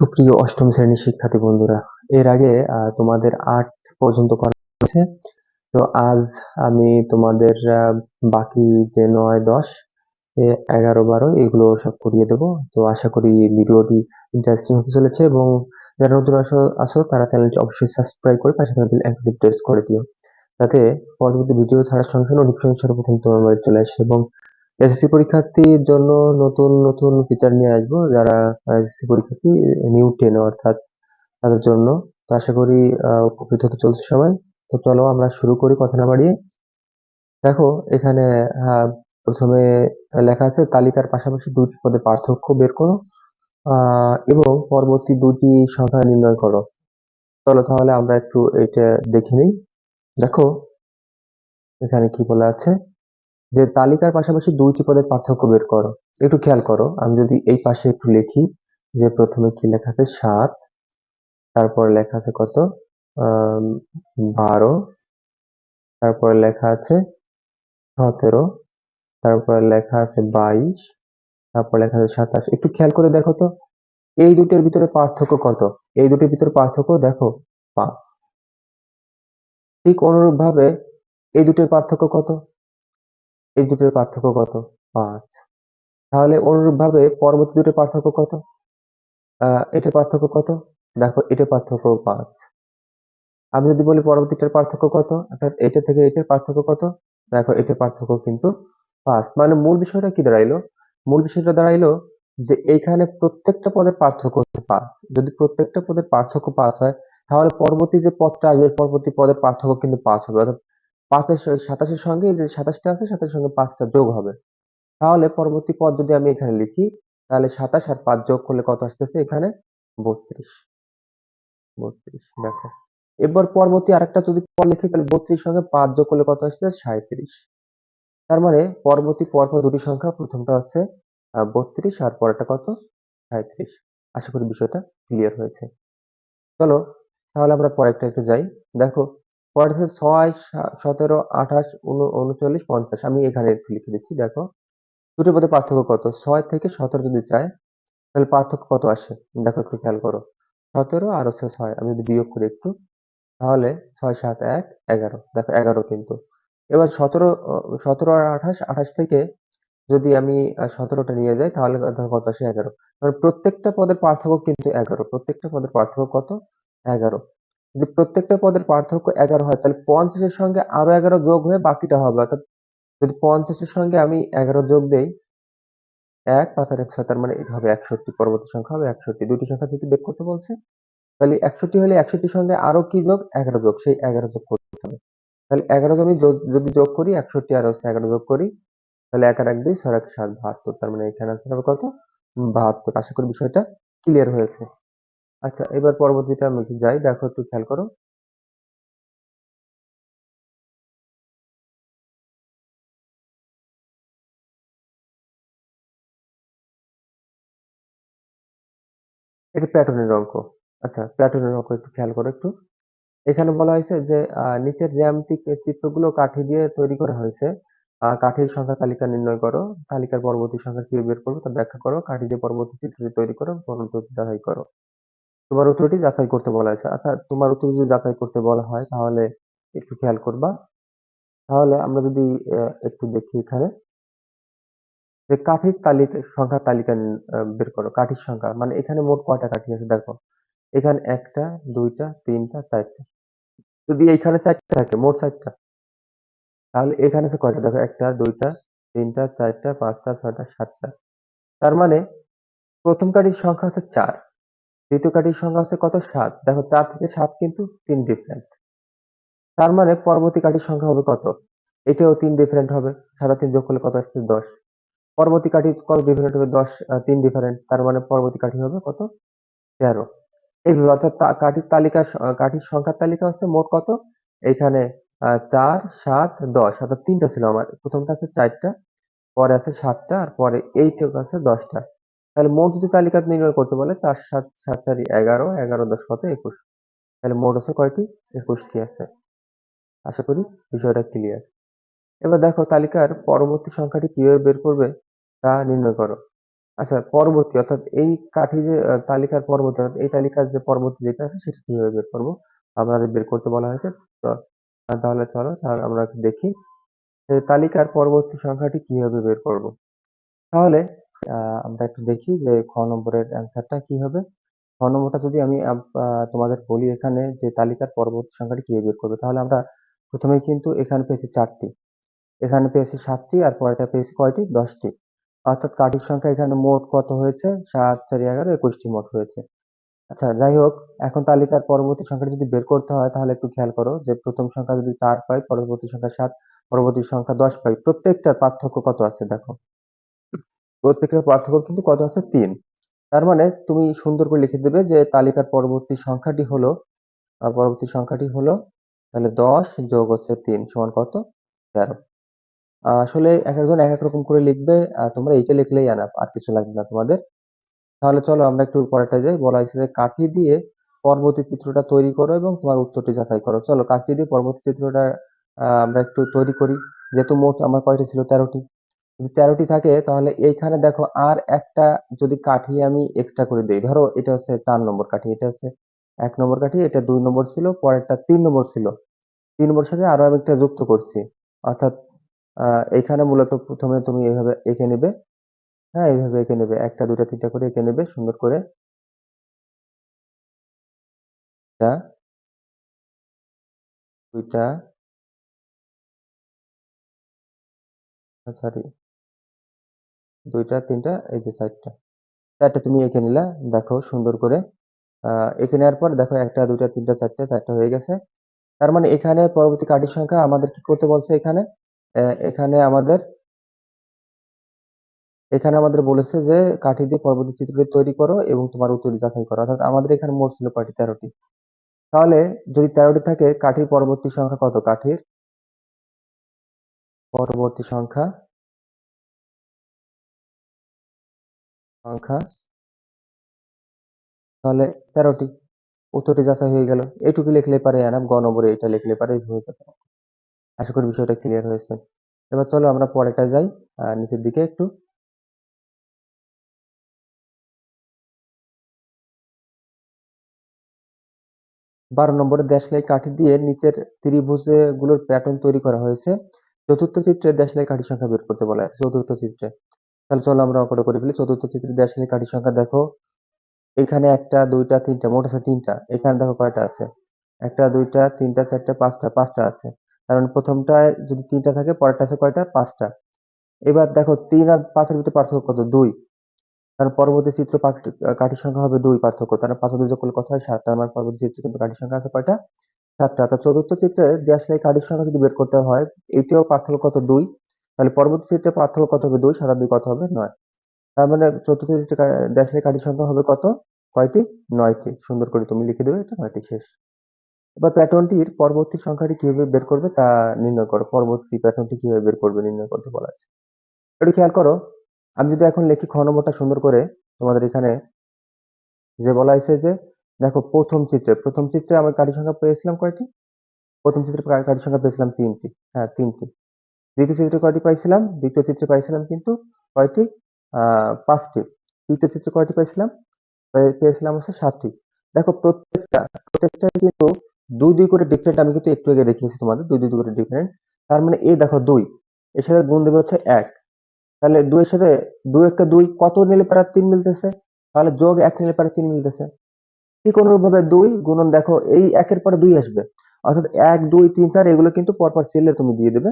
সুপ্রিয় অষ্টম শ্রেণির শিক্ষার্থী বন্ধুরা, এর আগে তোমাদের আট পর্যন্ত করা হয়েছে। তো আজ আমি তোমাদের বাকি যে নয়, দশ এগারো, বারো, এগুলো সব করিয়ে দেবো। তো আশা করি ভিডিওটি ইন্টারেস্টিং হতে চলেছে এবং যারা নতুন আসো আসো তারা চ্যানেলটি অবশ্যই সাবস্ক্রাইব করে পাশে থাকা প্রেস করে দিও। যাতে পরবর্তী ভিডিও ছাড়ার সঙ্গে নোটিফিকেশন সর্বপ্রথম তোমার চলে আসে এবং এসএসসি পরীক্ষার্থীর জন্য নতুন নতুন ফিচার নিয়ে আসব, যারা এসএসসি পরীক্ষার্থী নিউ টেন অর্থাৎ তাদের জন্য। তো আশা করি উপকৃত হতে চলছে সবাই। তো চলো আমরা শুরু করি, কথা না বাড়িয়ে। দেখো, এখানে প্রথমে লেখা আছে, তালিকার পাশাপাশি দুটি পদে পার্থক্য বের করো এবং পরবর্তী দুটি সংখ্যা নির্ণয় করো। চলো তাহলে আমরা একটু এটা দেখে নিই। দেখো, এখানে কি বলা আছে? যে তালিকার পাশাপাশি দুইটি পদের পার্থক্য বের করো। একটু খেয়াল করো, আমি যদি এই পাশে একটু লিখি, যে প্রথমে কি লেখা আছে? সাত, তারপর লেখা আছে কত? বারো, তারপর লেখা আছে সতেরো, তারপর লেখা আছে বাইশ, তারপর লেখা আছে সাতাশ। একটু খেয়াল করে দেখো তো, এই দুটোর ভিতরে পার্থক্য কত? এই দুটোর ভিতরে পার্থক্য দেখো, পাঁচ। ঠিক অনুরূপ ভাবে এই দুটোর পার্থক্য কত? এই দুটোর পার্থক্য কত? পাঁচ। তাহলে অনুরূপ ভাবে পরবর্তী দুটোর পার্থক্য কত? এটার পার্থক্য কত? দেখো, এটার পার্থক্য পাঁচ। আমি যদি বলি পরবর্তীটার পার্থক্য কত? অর্থাৎ এটা থেকে এটার পার্থক্য কত? দেখো, এটার পার্থক্য কিন্তু পাঁচ। মানে মূল বিষয়টা কি দাঁড়াইলো? মূল বিষয়টা দাঁড়াইলো যে এইখানে প্রত্যেকটা পদের পার্থক্য হচ্ছে পাঁচ। যদি প্রত্যেকটা পদের পার্থক্য পাঁচ হয়, তাহলে পরবর্তী যে পদটা আসবে, পরবর্তী পদের পার্থক্য কিন্তু পাঁচ হবে। অর্থাৎ পাঁচের সাতাশের সঙ্গে যে সাতাশটা আছে, সাতাশের সঙ্গে পাঁচটা যোগ হবে। তাহলে পরবর্তী পদ যদি আমি এখানে লিখি, তাহলে সাতাশ আর পাঁচ যোগ করলে কত আসতেছে এখানে? বত্রিশ। বত্রিশ, দেখো। এবার পরবর্তী আরেকটা যদি পদ লিখি, তাহলে বত্রিশ সঙ্গে পাঁচ যোগ করলে কত আসছে সাঁইত্রিশ। তার মানে পরবর্তী পরপর দুটি সংখ্যা, প্রথমটা হচ্ছে বত্রিশ আর পরেরটা কত? সাঁইত্রিশ। আশা করি বিষয়টা ক্লিয়ার হয়েছে। চলো, তাহলে আমরা পরেরটা একটু যাই। দেখো হচ্ছে ছয় সতেরো, আঠাশ, উন- উনচল্লিশ, পঞ্চাশ। আমি এখানে লিখে দিচ্ছি, দেখো। দুটোর মধ্যে পার্থক্য কত? ছয় থেকে সতেরো যদি চায় তাহলে পার্থক্য কত আসে? দেখো একটু খেয়াল করো। সতেরো আর হচ্ছে ছয়, আমি যদি বিয়োগ করি একটু, তাহলে ছয়, সাত, এক, এগারো। দেখো, এগারো কিন্তু। এবার সতেরো সতেরো আর আঠাশ আঠাশ থেকে যদি আমি সতেরোটা নিয়ে যাই, তাহলে কত আসে এগারো। প্রত্যেকটা পদের পার্থক্য কিন্তু এগারো। প্রত্যেকটা পদের পার্থক্য কত? এগারো। যদি প্রত্যেকটা পদের পার্থক্য এগারো হয়, তাহলে পঞ্চাশের সঙ্গে আরও এগারো যোগ হয়ে বাকিটা হবে। অর্থাৎ যদি পঞ্চাশের সঙ্গে আমি এগারো যোগ দেই, এক পাঁচ আর একশো তার মানে এটা হবে একষট্টি, পরবর্তী সংখ্যা হবে একষট্টি। দুটি সংখ্যা যদি বের করতে বলছে, তাহলে একষট্টি হলে একষট্টির সঙ্গে আরও কি যোগ? এগারো যোগ। সেই এগারো যোগ করতে হবে। তাহলে এগারো আমি যদি যোগ করি, একষট্টি আর এগারো যোগ করি, তাহলে এক আর এক দুই, ছয় এক সাত, বাহাত্তর। তার মানে এখানে আসলে হবে কত? বাহাত্তর। আশা করি বিষয়টা ক্লিয়ার হয়েছে। আচ্ছা এবার পরবর্তীটা আমি যাই দেখো একটু খেয়াল করো। এটা প্যাটার্নের অঙ্ক। আচ্ছা প্যাটার্নের অঙ্ক একটু খেয়াল করো একটু। এখানে বলা হয়েছে যে নিচের জ্যামিতিক চিত্রগুলো কাঠি দিয়ে তৈরি করা হয়েছে। আহ, কাঠির সংখ্যা তালিকা নির্ণয় করো। তালিকার পরবর্তী সংখ্যা কীভাবে বের করব তা ব্যাখ্যা করো। কাঠি দিয়ে পরবর্তী চিত্রটি তৈরি করো পরবর্তী যাচাই করো। তোমার উত্তরটি যাচাই করতে বলা হয়েছে। আচ্ছা তোমার উত্তর যদি যাচাই করতে বলা হয়, তাহলে একটু খেয়াল করবা। তাহলে আমরা যদি একটু দেখি এখানে। যে কাঠির তালিকা সংখ্যা তালিকা বের করো। কাঠির সংখ্যা মানে এখানে মোট কয়টা কাঠি আছে দেখো। এখানে একটা, দুইটা, তিনটা, চারটা। যদি এইখানে চারটা থাকে, মোট চারটা, তাহলে এখানে আছে কয়টা? দেখো, একটা, দুইটা, তিনটা, চারটা, পাঁচটা, ছয়টা, সাতটা। তার মানে প্রথম কাঠির সংখ্যা হচ্ছে চার। দ্বিতীয় কাঠির সংখ্যা হচ্ছে কত? সাত। দেখো, চার থেকে সাত কিন্তু তিন ডিফারেন্ট তার মানে পরবর্তী কাঠির সংখ্যা হবে কত? এটাও তিন ডিফারেন্ট হবে। সাত তিন যোগ করলে কত আসছে? দশ। পরবর্তী কাঠি কত ডিফারেন্ট হবে? দশ তিন ডিফারেন্ট তার মানে পরবর্তী কাঠি হবে কত? তেরো। এইভাবে, অর্থাৎ কাঠির তালিকা কাঠির সংখ্যার তালিকা হচ্ছে মোট কত? এখানে চার, সাত, দশ। অর্থাৎ তিনটা ছিল আমার। প্রথমটা আছে চারটা, পরে আছে সাতটা, আর পরে এইটুকু আছে দশটা। তাহলে মোট যদি তালিকা নির্ণয় করতে বলে চার সাত সাত চারি এগারো এগারো দশ কত একুশ, তাহলে মোট আছে কয়টি? একুশটি আছে। আশা করি বিষয়টা ক্লিয়ার এবার দেখো তালিকার পরবর্তী সংখ্যাটি কীভাবে বের করবে তা নির্ণয় করো। আচ্ছা পরবর্তী, অর্থাৎ এই কাঠি যে তালিকার পরবর্তী, অর্থাৎ এই তালিকার যে পরবর্তী যেটা আছে সেটা কীভাবে বের করব? আমাদের বের করতে বলা হয়েছে। তাহলে চলো তাহলে আমরা দেখি। তালিকার পরবর্তী সংখ্যাটি কীভাবে বের করব? তাহলে আমরা একটু দেখি যে খ নম্বরের অ্যান্সারটা কি হবে। খ নম্বরটা যদি আমি তোমাদের বলি এখানে যে তালিকার পরবর্তী সংখ্যাটি কীভাবে বের করবে, তাহলে আমরা প্রথমেই কিন্তু এখানে পেয়েছি চারটি। এখানে পেয়েছি সাতটি আর পরেরটা পেয়েছি কয়টি? দশটি। অর্থাৎ কাঠির সংখ্যা এখানে মোট কত হয়েছে? সাত, চারি, এগারো, একুশটি মোট হয়েছে। আচ্ছা যাই হোক, এখন তালিকার পরবর্তী সংখ্যাটা যদি বের করতে হয়, তাহলে একটু খেয়াল করো যে প্রথম সংখ্যা যদি চার পাই, পরবর্তী সংখ্যা সাত, পরবর্তী সংখ্যা দশ পাই, প্রত্যেকটার পার্থক্য কত আছে দেখো। প্রত্যেকটার পার্থক্য কিন্তু কত আছে? তিন। তার মানে তুমি সুন্দর করে লিখে দেবে যে তালিকার পরবর্তী সংখ্যাটি হলো আহ, পরবর্তী সংখ্যাটি হলো তাহলে দশ যোগ হচ্ছে তিন সমান কত? তেরো। আসলে এক একজন এক এক রকম করে লিখবে তোমরা এইটা লিখলেই আনাপ আর কিছু লাগবে না তোমাদের। তাহলে চলো আমরা একটু পরেটা যাই। বলা হয়েছে যে কাঠি দিয়ে পরবর্তী চিত্রটা তৈরি করো এবং তোমার উত্তরটি যাচাই করো। চলো কাঠি দিয়ে পরবর্তী চিত্রটা আমরা একটু তৈরি করি। যেহেতু মোট আমার কয়টি ছিল? তেরোটি। যদি তেরোটি থাকে, তাহলে এইখানে দেখো আর একটা যদি কাঠি আমি এক্সট্রা করে দিই। ধরো এটা হচ্ছে চার নম্বর কাঠি, এটা হচ্ছে এক নম্বর কাঠি, এটা দুই নম্বর ছিল, পরেরটা তিন নম্বর ছিল। তিন নম্বর সাথে আরও আমি একটা যুক্ত করছি। অর্থাৎ এখানে মূলত প্রথমে তুমি এইভাবে এঁকে নেবে। হ্যাঁ এইভাবে এঁকে নেবে। একটা দুটা তিনটা করে এঁকে নেবে, সুন্দর করে। দুইটা সরি। দুইটা, তিনটা, এই যে চারটা চারটা তুমি এঁকে নিলা, দেখো সুন্দর করে এঁকে নেওয়ার পর দেখো একটা, দুইটা, তিনটা, চারটা চারটা হয়ে গেছে। তার মানে এখানে পরবর্তী কাঠির সংখ্যা আমাদের কি করতে বলছে এখানে? এখানে আমাদের এখানে আমাদের বলেছে যে কাঠি দিয়ে পরবর্তী চিত্রটি তৈরি করো এবং তোমার উত্তর যাচাই করো। অর্থাৎ আমাদের এখানে মোট ছিল কয়টি? তেরোটি। তাহলে যদি তেরোটি থাকে, কাঠির পরবর্তী সংখ্যা কত? কাঠির পরবর্তী সংখ্যা সংখ্যা। তাহলে তেরোটি। উত্তরটি যাচাই হয়ে গেল। এইটুকু লিখলে পারে আনাম গ নম্বরে এটা লিখলে পারে হয়ে যাবে। আশা করি বিষয়টা ক্লিয়ার হয়েছে। এবার চলো আমরা পরেরটা যাই। নিচের দিকে একটু। বারো নম্বরে দেশলাই কাঠি দিয়ে নিচের ত্রিভুজে গুলোর প্যাটার্ন তৈরি করা হয়েছে। চতুর্থ চিত্রে দেশলাই কাঠি সংখ্যা বের করতে বলা আছে চতুর্থ চিত্রে। তাহলে চলো আমরা অঙ্কটা করে ফেলি। চতুর্থ চিত্রে দেশলাই কাঠির সংখ্যা, দেখো। এখানে একটা, দুইটা, তিনটা, মোট আছে তিনটা। এখানে দেখো কয়টা আছে? একটা, দুইটা, তিনটা, চারটা, পাঁচটা পাঁচটা আছে। কারণ প্রথমটায় যদি তিনটা থাকে, পরেরটা আছে কয়টা? পাঁচটা। এবার দেখো, তিন আর পাঁচের ভিতরে পার্থক্য কত? দুই। কারণ পরবর্তী চিত্র কাঠির সংখ্যা হবে দুই পার্থক্য। তার মানে পাঁচ দুই যোগ করলে কত হয়? সাত। তার মানে পরবর্তী চিত্রে কিন্তু কাঠির সংখ্যা আছে কয়টা? সাতটা। তো চতুর্থ চিত্রে দেশলাই কাঠির সংখ্যা যদি বের করতে হয় এইটিও পার্থক্য কত? দুই। তাহলে পরবর্তী চিত্রে পার্থক্য কত হবে? দুই আর দুই কত হবে? নয়। তার মানে চতুর্থ চিত্রে কা- দেশলাই কাঠির সংখ্যা হবে কত? কয়টি? নয়টি। সুন্দর করে তুমি লিখে দেবে এটা, নয়টি শেষ। এবার প্যাটার্নটির পরবর্তী সংখ্যাটি কীভাবে বের করবে তা নির্ণয় করো। পরবর্তী প্যাটার্নটি কীভাবে বের করবে নির্ণয় করতে বলা আছে। একটু খেয়াল করো, আমি যদি এখন লিখি খ সুন্দর করে, তোমাদের এখানে যে বলা হয়েছে যে, দেখো প্রথম চিত্রে প্রথম চিত্রে আমি কাঠি সংখ্যা পেয়েছিলাম কয়টি? প্রথম চিত্রে কাঠি সংখ্যা পেয়েছিলাম তিনটি। হ্যাঁ তিনটি। দ্বিতীয় চিত্রে কয়টি পাইছিলাম? দ্বিতীয় চিত্রে পাইছিলাম কিন্তু কয়টি? পাঁচটি। তৃতীয় চিত্রে কয়টি পাইছিলাম? পেয়েছিলাম হচ্ছে সাতটি। দেখো, প্রত্যেকটা প্রত্যেকটা কিন্তু দুই দুই করে ডিফারেন্ট আমি কিন্তু একটু আগে দেখিয়েছি তোমাদের, দুই দুই করে ডিফারেন্ট তার মানে এই দেখো দুই, এর সাথে গুণ দেবে হচ্ছে এক। তাহলে দুইয়ের সাথে দুই একটা দুই কত নিলে পারে? তিন মিলতেছে। তাহলে যোগ এক নিলে পারে তিন মিলতেছে। ঠিক অনুরূপভাবে দুই গুণন দেখো, এই একের পরে দুই আসবে। অর্থাৎ এক, দুই, তিন, চার, এগুলো কিন্তু পরপর সিলে তুমি দিয়ে দেবে।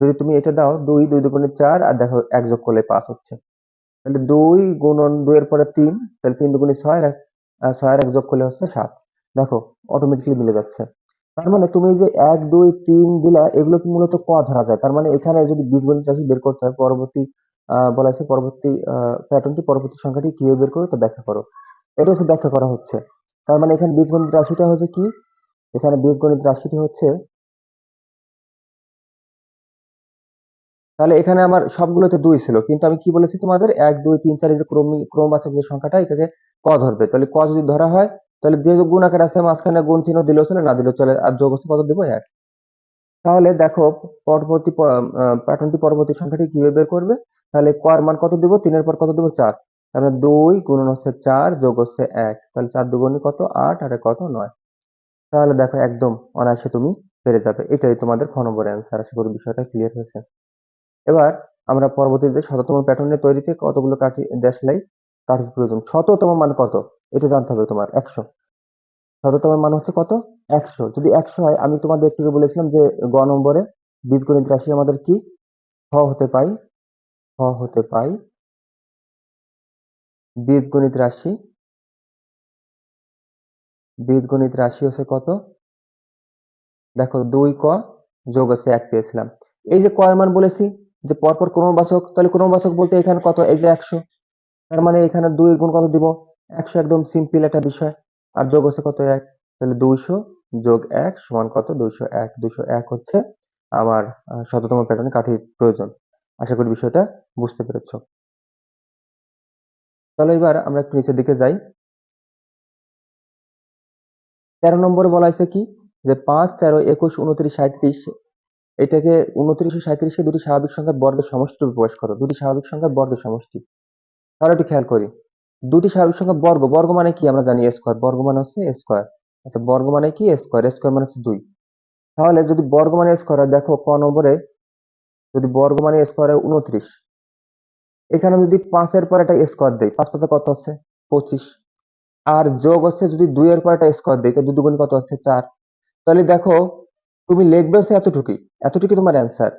যদি তুমি এটা দাও দুই দুই দুগুণে চার, আর দেখো এক যোগ করলে পাঁচ হচ্ছে। তাহলে দুই গুণন দুইয়ের পরে তিন, তাহলে তিন দুগুণে ছয়, আর ছয় এক যোগ করলে হচ্ছে সাত। দেখো অটোমেটিকলি মিলে যাচ্ছে। তার মানে তুমি যে এক, দুই, তিন দিলা, এগুলো মূলত ক ধরা যায়? তার মানে এখানে যদি বীজগণিত রাশি বের করতে হয়, পরবর্তী আহ বলা আছে পরবর্তী আহ প্যাটার্নটি পরবর্তী সংখ্যাটি কীভাবে বের করো, তো ব্যাখ্যা করো। এটা হচ্ছে ব্যাখ্যা করা হচ্ছে। তার মানে এখানে বীজগণিত রাশিটা হচ্ছে কি? এখানে বীজগণিত রাশিটি হচ্ছে তাহলে এখানে আমার সবগুলোতে দুই ছিল। কিন্তু আমি কি বলেছি তোমাদের? এক, দুই, তিন, চার যে ক্রম ক্রমবাচক যে সংখ্যাটা, এটাকে ক ধরবে। তাহলে ক যদি ধরা হয়, তাহলে যে গুণ আকার আছে, মাঝখানে গুণ চিহ্ন দিলেও চলে, না দিলেও চলে, আর যোগ হচ্ছে কত দেবো? এক। তাহলে দেখো, পরবর্তী প্যাটার্নটি পরবর্তী সংখ্যাটি কীভাবে বের করবে? তাহলে ক এর মান কত দেবো? তিনের পর কত দেবো? চার। তাহলে দুই গুণন হচ্ছে চার, যোগ হচ্ছে এক। তাহলে চার দুগুণে কত? আট, আর কত? নয়। তাহলে দেখো, একদম অনায়াসে তুমি পেরে যাবে। এটাই তোমাদের খ নম্বরের অ্যান্সার আশা করি বিষয়টা ক্লিয়ার হয়েছে। এবার আমরা পরবর্তীতে শততম প্যাটার্নের তৈরিতে কতগুলো কাঠি দেশলাই কাঠির প্রয়োজন? শততম মান কত? এটা জানতে হবে তোমার, একশো। শততম মান হচ্ছে কত? একশো। যদি একশো হয়, আমি তোমাদের একটু বলেছিলাম যে গ নম্বরে বীজগণিত রাশি আমাদের কি? খ হতে পাই খ হতে পাই বীজগণিত রাশি। বীজগণিত রাশি হচ্ছে কত? দেখো দুই ক যোগ আছে এক পেয়েছিলাম। এই যে কয়ের মান বলেছি যে পরপর ক্রমবাচক তাহলে ক্রমবাচক বলতে এখানে কত? এই যে একশো। তার মানে এখানে দুই গুণ কত দিব? একশো একদম সিম্পল একটা বিষয়। আর যোগ হচ্ছে কত এক? তাহলে দুইশো যোগ এক সমান কত? দুইশো এক। দুইশো এক হচ্ছে আমার শততম প্যাটার্নে কাঠির প্রয়োজন। আশা করি বিষয়টা বুঝতে পেরেছ। তাহলে এবার আমরা একটু নিচের দিকে যাই। তেরো নম্বরে বলা হয়েছে কি? যে পাঁচ, তেরো, একুশ, উনত্রিশ সাঁত্রিশ এটাকে উনত্রিশ ও সাঁত্রিশকে দুটি স্বাভাবিক সংখ্যার বর্গের সমষ্টি রূপে প্রকাশ করো। দুটি স্বাভাবিক সংখ্যার বর্গের সমষ্টি। তাহলে একটু খেয়াল করি। দুটি স্বাভাবিক সংখ্যা বর্গ বর্গ মানে কি? আমরা জানি স্কোয়ার বর্গ মানে হচ্ছে স্কোয়ার আচ্ছা বর্গ মানে কি? স্কোয়ার স্কোয়ার মানে হচ্ছে দুই। তাহলে যদি বর্গ মানে স্কোয়ার হয় দেখো ক নম্বরে যদি বর্গ মানে স্কোয়ার হয় উনত্রিশ, এখানে যদি পাঁচের পর একটা স্কোয়ার দেয় পাঁচ পাঁচে কত হচ্ছে? পঁচিশ। আর যোগ হচ্ছে যদি দুইয়ের পর একটা স্কোয়ার দেয় তো দুই দুগুণ কত হচ্ছে? চার। তাহলে দেখো তুমি লিখবে হচ্ছে এতটুকুই। এতটুকুই তোমার অ্যান্সার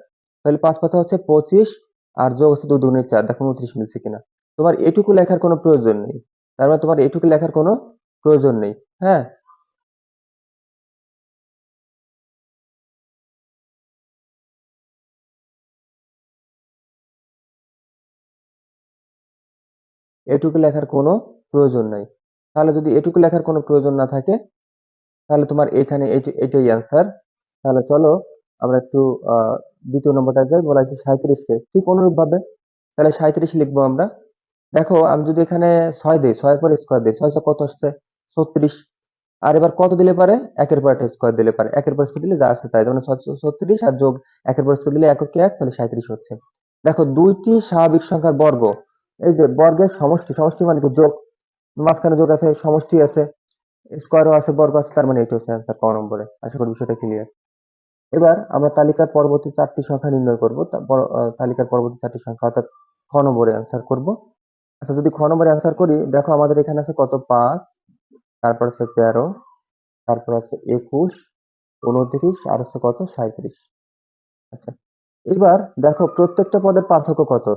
তাহলে পাঁচ পাঁচে হচ্ছে পঁচিশ, আর যোগ হচ্ছে দুই দুগুণের চার। দেখো উনত্রিশ মিলছে কিনা। তোমার এটুকু লেখার কোনো প্রয়োজন নেই। তার মানে তোমার এটুকু লেখার কোনো প্রয়োজন নেই। হ্যাঁ? এটুকু লেখার কোনো প্রয়োজন নাই। তাহলে যদি এটুকু লেখার কোনো প্রয়োজন না থাকে, তাহলে তোমার এখানে এটি- এটাই অ্যান্সার তাহলে চলো আমরা একটু দ্বিতীয় নম্বরটা যাই, বলা হয়েছে সাঁত্রিশকে ঠিক অনুরূপ ভাবে তাহলে সাঁত্রিশ লিখব আমরা। দেখো, আমি যদি এখানে ছয় দিই, ছয়ের পর স্কোয়ার দিই, ছয় ছয় কত আসছে? ছত্রিশ। আর এবার কত দিলে পারে? একের পর একটা স্কোয়ার দিলে পারে। একের পর স্কোয়ার দিলে যা আছে তাই। মানে ছত্রিশ আর যোগ একের পর স্কোয়ার দিলে একক এক? তাহলে সাঁত্রিশ হচ্ছে। দেখো, দুইটি স্বাভাবিক সংখ্যার বর্গ। এই যে বর্গের সমষ্টি সমষ্টি মানে যোগ। মাঝখানে যোগ আছে, সমষ্টি আছে স্কোয়ারও আছে, বর্গ আছে, তার মানে এটা হচ্ছে অ্যান্সার ক নম্বরে। আশা করি বিষয়টা ক্লিয়ার এবার আমরা তালিকার পরবর্তী চারটি সংখ্যা নির্ণয় করব। তালিকার পরবর্তী চারটি সংখ্যা, অর্থাৎ খ নম্বরে অ্যান্সার করব। আচ্ছা যদি খ নম্বরে অ্যান্সার করি, দেখো আমাদের এখানে আছে কত? পাঁচ, তারপর আছে তেরো, তারপর আছে একুশ, উনত্রিশ, আর হচ্ছে কত? সাঁত্রিশ আচ্ছা এবার দেখো প্রত্যেকটা পদের পার্থক্য কত?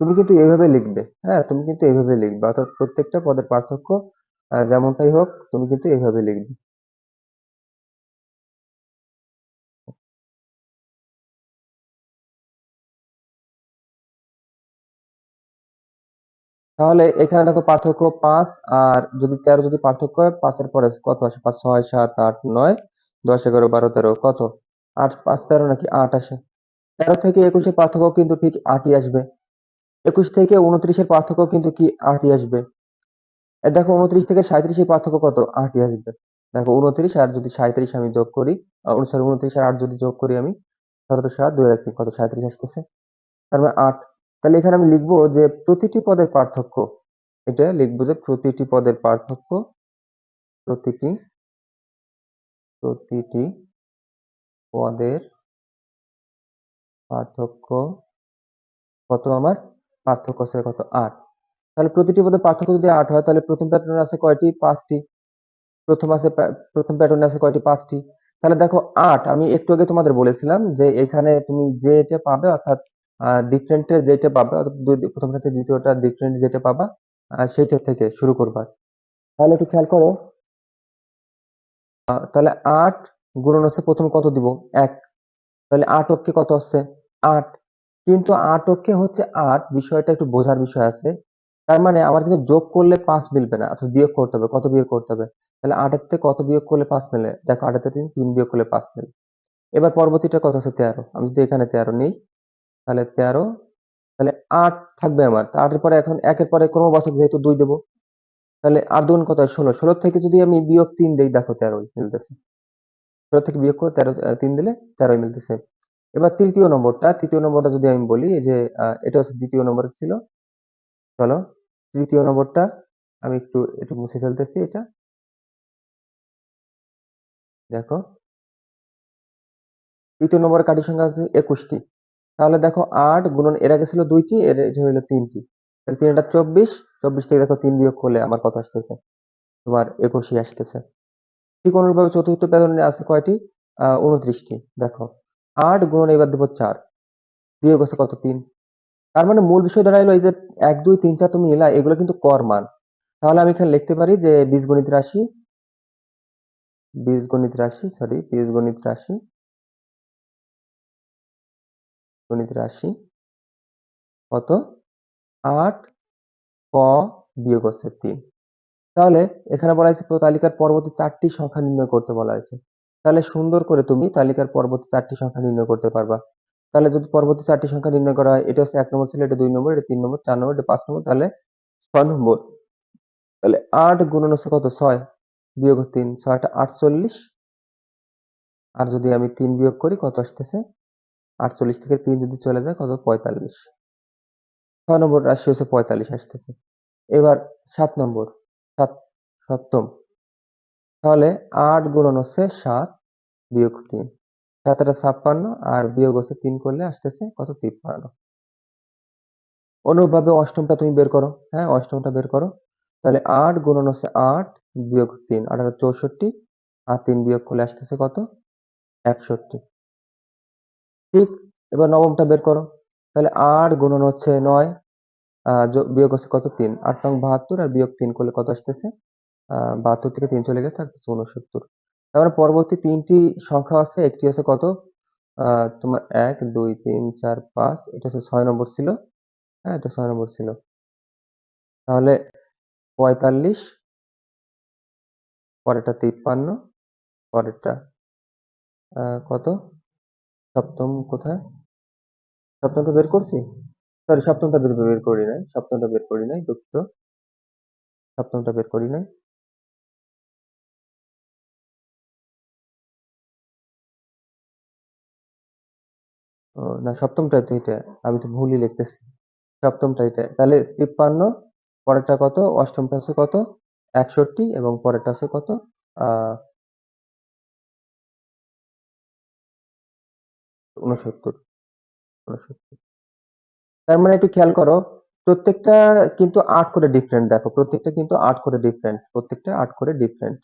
তুমি কিন্তু এইভাবে লিখবে হ্যাঁ? তুমি কিন্তু এইভাবে লিখবে, অর্থাৎ প্রত্যেকটা পদের পার্থক্য যেমনটাই হোক, তুমি কিন্তু এইভাবে লিখবে। তাহলে এখানে দেখো পার্থক্য পাঁচ আর যদি তেরো যদি পার্থক্য হয় পাঁচের পরে কত আসে? পাঁচ ছয় সাত আট নয় দশ এগারো বারো তেরো কত? আট পাঁচ তেরো নাকি আট আসে? তেরো থেকে একুশের পার্থক্য কিন্তু ঠিক আটই আসবে। একুশ থেকে উনত্রিশের পার্থক্য কিন্তু কি আটই আসবে? দেখো উনত্রিশ থেকে সাঁত্রিশের পার্থক্য কত? আটই আসবে। দেখো উনত্রিশ আর যদি সাঁত্রিশ আমি যোগ করি উনত্রিশ আর আট যদি যোগ করি আমি সতেরো সাত দুই তিন, কত? সাঁত্রিশ আসতেছে। তার মানে আট। তাহলে এখানে আমি লিখব যে প্রতিটি পদের পার্থক্য, এটা লিখব যে প্রতিটি পদের পার্থক্য, প্রতিটি প্রতিটি পদের পার্থক্য, কত আমার? পার্থক্য আছে কত? আট। তাহলে প্রতিটি পদের পার্থক্য যদি আট হয়, তাহলে প্রথম প্যাটার্নে আছে কয়টি? পাঁচটি। প্রথম আছে প্রথম প্যাটার্নে আছে কয়টি? পাঁচটি। তাহলে দেখো, আট, আমি একটু আগে তোমাদের বলেছিলাম যে এখানে তুমি যেটা পাবে অর্থাৎ ডিফারেন্টের যেটা পাবে থেকে দ্বিতীয়টা ডিফারেন্ট যেটা পাবা সেইটা থেকে শুরু করবা। তাহলে একটু খেয়াল করো। তাহলে আট গুণন হচ্ছে প্রথম কত দিব? এক। তাহলে আট অক্ষে কত হচ্ছে আট। কিন্তু আট অক্ষে হচ্ছে আট, বিষয়টা একটু বোঝার বিষয় আছে। তার মানে আমার কিন্তু যোগ করলে পাঁচ মিলবে না, অর্থাৎ বিয়োগ করতে হবে। কত বিয়োগ করতে হবে? তাহলে আটের থেকে কত বিয়োগ করলে পাঁচ মিলে? দেখো, আটের থেকে তিন বিয়োগ করলে পাঁচ মেলে। এবার পরবর্তীটা কত আছে? তেরো। আমি যদি এখানে তেরো নেই তাহলে তেরো, তাহলে আট থাকবে আমার। আটের পরে এখন একের পরে ক্রমবাচক যেহেতু দুই দেবো, তাহলে আট দুগুণ কত ষোলো। ষোলো থেকে যদি আমি বিয়োগ তিন দেই, দেখো তেরোই মিলতেছে। ষোলো থেকে বিয়োগ করে তেরো তিন দিলে তেরোই মিলতেছে। এবার তৃতীয় নম্বরটা তৃতীয় নম্বরটা যদি আমি বলি যে এটা হচ্ছে দ্বিতীয় নম্বর ছিল। চলো, তৃতীয় নম্বরটা আমি একটু একটু মুছে ফেলতেছি এটা। দেখো, তৃতীয় নম্বরের কাঠি সংখ্যা একুশটি। তাহলে দেখো আট গুণন এর আগে ছিল দুইটি, এর হইল তিনটি। তাহলে তিন এটা চব্বিশ চব্বিশ থেকে দেখো তিন বিয়োগ করলে আমার কত আসতেছে? তোমার একুশই আসতেছে। ঠিক অনুরূপভাবে চতুর্থ প্যাটার্নে আছে কয়টি? উনত্রিশটি। দেখো, আট গুণন এবার দেবো চার, বিয়োগ আছে কত? তিন। তার মানে মূল বিষয় দাঁড়াইলো এই যে এক, দুই, তিন, চার তুমি নিলা, এগুলো কিন্তু কর মান। তাহলে আমি এখানে লিখতে পারি যে বীজগণিত রাশি বীজগণিত রাশি সরি বীজগণিত রাশি গণিত রাশি কত? আট ক বিয়োগ হচ্ছে তিন। তাহলে এখানে বলা হয়েছে তালিকার পরবর্তী চারটি সংখ্যা নির্ণয় করতে বলা হয়েছে। তাহলে সুন্দর করে তুমি তালিকার পরবর্তী চারটি সংখ্যা নির্ণয় করতে পারবা। তাহলে যদি পরবর্তী চারটি সংখ্যা নির্ণয় করা হয়, এটা হচ্ছে এক নম্বর ছিল, এটা দুই নম্বর, এটা তিন নম্বর, চার নম্বর, এটা পাঁচ নম্বর, তাহলে ছয় নম্বর। তাহলে আট গুণন হচ্ছে কত? ছয় বিয়োগ তিন, ছয়টা আটচল্লিশ। আর যদি আমি তিন বিয়োগ করি, কত আসতেছে? আটচল্লিশ থেকে তিন যদি চলে যায়, কত? পঁয়তাল্লিশ। ছয় নম্বর রাশি হচ্ছে পঁয়তাল্লিশ আসতেছে। এবার সাত নম্বর, সাত, সপ্তম। তাহলে আট গুণন হচ্ছে সাত, বিয়োগ তিন। সাতটা ছাপ্পান্ন আর বিয়োগ হচ্ছে তিন করলে আসতেছে কত? তিপ্পান্ন। অনুরূপভাবে অষ্টমটা তুমি বের করো। হ্যাঁ অষ্টমটা বের করো। তাহলে আট গুণন হচ্ছে আট, বিয়োগ তিন। আঠারো চৌষট্টি আর তিন বিয়োগ করলে আসতেছে কত? একষট্টি। ঠিক, এবার নবমটা বের করো। তাহলে আট গুণন হচ্ছে নয় বিয়োগ হচ্ছে কত? তিন। আট নং বাহাত্তর আর বিয়োগ তিন করলে কত আসতেছে? বাহাত্তর থেকে তিন চলে গেছে, থাকতেছে উনসত্তর। তারপরে পরবর্তী তিনটি সংখ্যা আছে, একটি হচ্ছে কত? তোমার এক, দুই, তিন, চার, পাঁচ, এটা হচ্ছে ছয় নম্বর ছিল। হ্যাঁ এটা ছয় নম্বর ছিল। তাহলে পঁয়তাল্লিশ, পরেরটা তিপ্পান্ন, পরেরটা কত? সপ্তম কোথায়? সপ্তমটা বের করছি? সরি সপ্তমটা বের বের করি নাই। সপ্তমটা বের করি নাই, দুঃখিত। সপ্তমটা বের করি নাই। না, সপ্তমটা তো এটা, আমি তো ভুলই লিখতেছি। সপ্তমটা এটা। তাহলে তিপ্পান্ন, পরেরটা কত? অষ্টমটা হচ্ছে কত? একষট্টি, এবং পরেরটা আছে কত? উনসত্তর উনসত্তর তার মানে একটু খেয়াল করো, প্রত্যেকটা কিন্তু আট করে ডিফারেন্ট দেখো, প্রত্যেকটা কিন্তু আট করে ডিফারেন্ট প্রত্যেকটা আট করে ডিফারেন্ট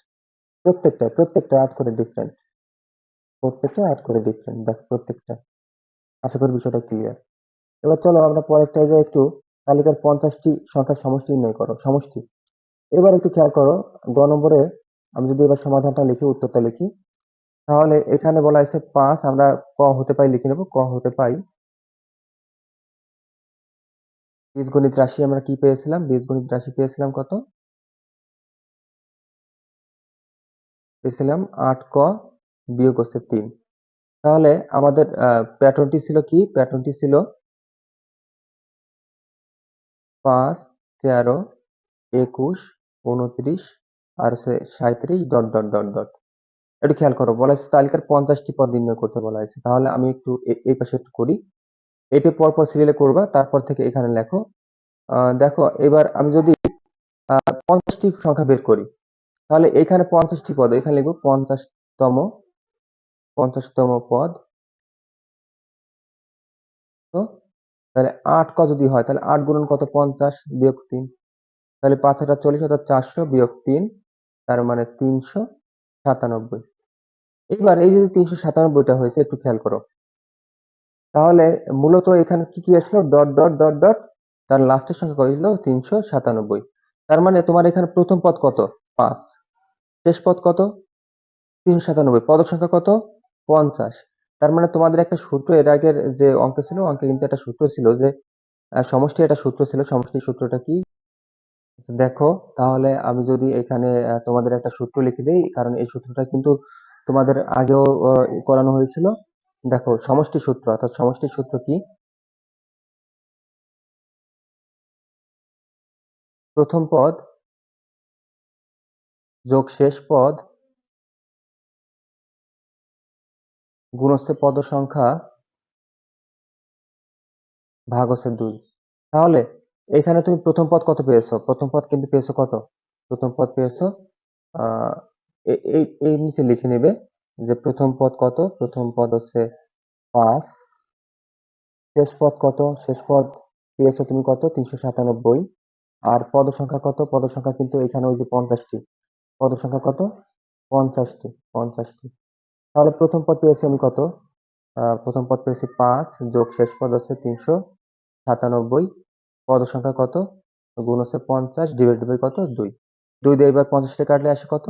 প্রত্যেকটা প্রত্যেকটা আট করে ডিফারেন্ট প্রত্যেকটা আট করে ডিফারেন্ট দেখো প্রত্যেকটা। আশা করি বিষয়টা ক্লিয়ার এবার চলো আমরা পরেরটা যে একটু, তালিকার পঞ্চাশটি সংখ্যার সমষ্টি নির্ণয় করো, সমষ্টি। এবার একটু খেয়াল করো, গ নম্বরে আমি যদি এবার সমাধানটা লিখি, উত্তরটা লিখি তাহলে এখানে বলা হয়েছে পাঁচ, আমরা ক হতে পাই, লিখে নেব, ক হতে পাই। বীজগণিত রাশি আমরা কি পেয়েছিলাম? বীজগণিত রাশি পেয়েছিলাম কত? পেয়েছিলাম আট ক বিয়োগ হচ্ছে তিন। তাহলে আমাদের প্যাটার্নটি ছিল কি? প্যাটার্নটি ছিল পাঁচ, তেরো, একুশ, উনত্রিশ, আর হচ্ছে সাঁত্রিশ ডট ডট ডট ডট। একটু খেয়াল করো, বলা হয়েছে তালিকার পঞ্চাশটি পদ নির্ণয় করতে বলা হয়েছে। তাহলে আমি একটু এই পাশে একটু করি। এটি পরপর সিরিয়ালে করবা, তারপর থেকে এখানে লেখো। দেখো, এবার আমি যদি পঞ্চাশটি সংখ্যা বের করি, তাহলে এখানে পঞ্চাশটি পদ, এখানে লিখব পঞ্চাশতম পঞ্চাশতম পদ। তো, তাহলে আট ক যদি হয়, তাহলে আট গুণন কত? পঞ্চাশ, বিয়োগ তিন। তাহলে পাঁচ হাজার চল্লিশ হাজার চারশো, বিয়োগ তিন, তার মানে তিনশো সাতানব্বই। এবার এই যে তিনশো সাতানব্বইটা হয়েছে, একটু খেয়াল করো। তাহলে মূলত এখানে কি কি আসলো? ডট ডট ডট ডট, তার লাস্টের সংখ্যা কত তিনশো সাতানব্বই। তার মানে তোমার এখানে প্রথম পদ কত? পাঁচ। শেষ পদ কত? তিনশো সাতানব্বই। পদ সংখ্যা কত? পঞ্চাশ। তার মানে তোমাদের একটা সূত্র এর আগের যে অঙ্ক ছিল, অঙ্কে কিন্তু একটা সূত্র ছিল যে সমষ্টি একটা সূত্র ছিল। সমষ্টির সূত্রটা কি? দেখো, তাহলে আমি যদি এখানে তোমাদের একটা সূত্র লিখে দিই, কারণ এই সূত্রটা কিন্তু তোমাদের আগেও করানো হয়েছিল। দেখো, সমষ্টি সূত্র, অর্থাৎ সমষ্টি সূত্র কি? প্রথম পদ, যোগ শেষ পদ গুণ পদ সংখ্যা, ভাগ হচ্ছে দুই। তাহলে, এখানে তুমি প্রথম পদ কত পেয়েছ? প্রথম পদ কিন্তু পেয়েছ কত? প্রথম পদ পেয়েছ এই এই নিচে লিখে নেবে যে প্রথম পদ কত? প্রথম পদ হচ্ছে পাঁচ। শেষ পদ কত? শেষ পদ পেয়েছ তুমি কত? তিনশো সাতানব্বই। আর পদ সংখ্যা কত? পদ সংখ্যা কিন্তু এখানে ওই যে পঞ্চাশটি। পদ সংখ্যা কত? পঞ্চাশটি পঞ্চাশটি। তাহলে প্রথম পদ পেয়েছি আমি কত? প্রথম পদ পেয়েছি পাঁচ, যোগ শেষ পদ হচ্ছে তিনশো সাতানব্বই। পদ সংখ্যা কত? গুণ হচ্ছে পঞ্চাশ ডিভাইড বাই কত? দুই। দুই দিয়ে এবার পঞ্চাশ থেকে কাটলে আসে কত?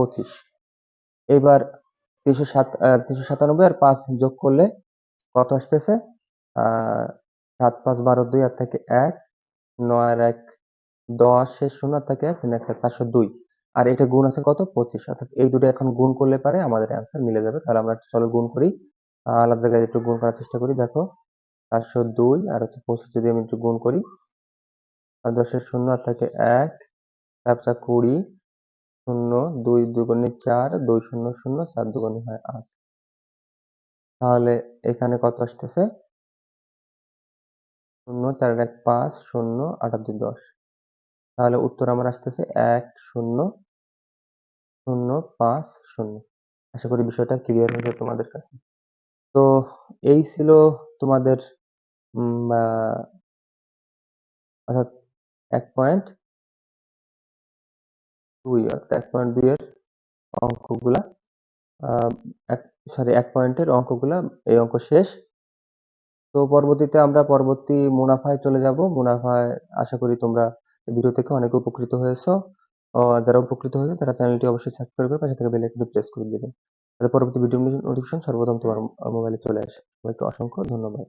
পঁচিশ। এবার তিনশো সাত তিনশো সাতানব্বই আর পাঁচ যোগ করলে কত আসতেছে? সাত, পাঁচ, বারো, দুই আর থেকে এক, নয়, আর এক, দশ শূন্য থেকে এক একটা চারশো দুই। আর এটা গুণ আছে কত? পঁচিশ। অর্থাৎ এই দুটো এখন গুণ করলে পারে আমাদের অ্যান্সার মিলে যাবে। তাহলে আমরা চলো গুণ করি। আলাদা জায়গায় একটু গুণ করার চেষ্টা করি। দেখো, চারশো দুই আর হচ্ছে পঁচিশ যদি আমি একটু গুণ করি দশের শূন্য আর থাকে এক তারপর কুড়ি শূন্য দুই দুগুণে চার, দুই শূন্য শূন্য চার দুগুণে হয় আট। তাহলে এখানে কত আসতেছে? শূন্য, চার এক পাঁচ, শূন্য, আট আর দশ। তাহলে উত্তর আমার আসতেছে এক, শূন্য শূন্য, পাঁচ, শূন্য। আশা করি বিষয়টা ক্লিয়ার হয়েছে তোমাদের কাছে। তো এই ছিল তোমাদের অর্থাৎ এক পয়েন্ট দুই এক পয়েন্ট দুই এর অঙ্কগুলা এক সরি এক পয়েন্টের অঙ্কগুলা, এই অঙ্ক শেষ। তো পরবর্তীতে আমরা পরবর্তী মুনাফায় চলে যাব। মুনাফায় আশা করি তোমরা ভিডিও থেকে অনেক উপকৃত হয়েছো। যারা উপকৃত হয়েছে তারা চ্যানেলটি অবশ্যই সাবস্ক্রাইব করে পাশে থেকে বেল প্রেস করে দিবেন যাতে পরবর্তী ভিডিও নোটিফিকেশন সর্বপ্রথম তোমার মোবাইলে চলে আসে। সবাইকে অসংখ্য ধন্যবাদ।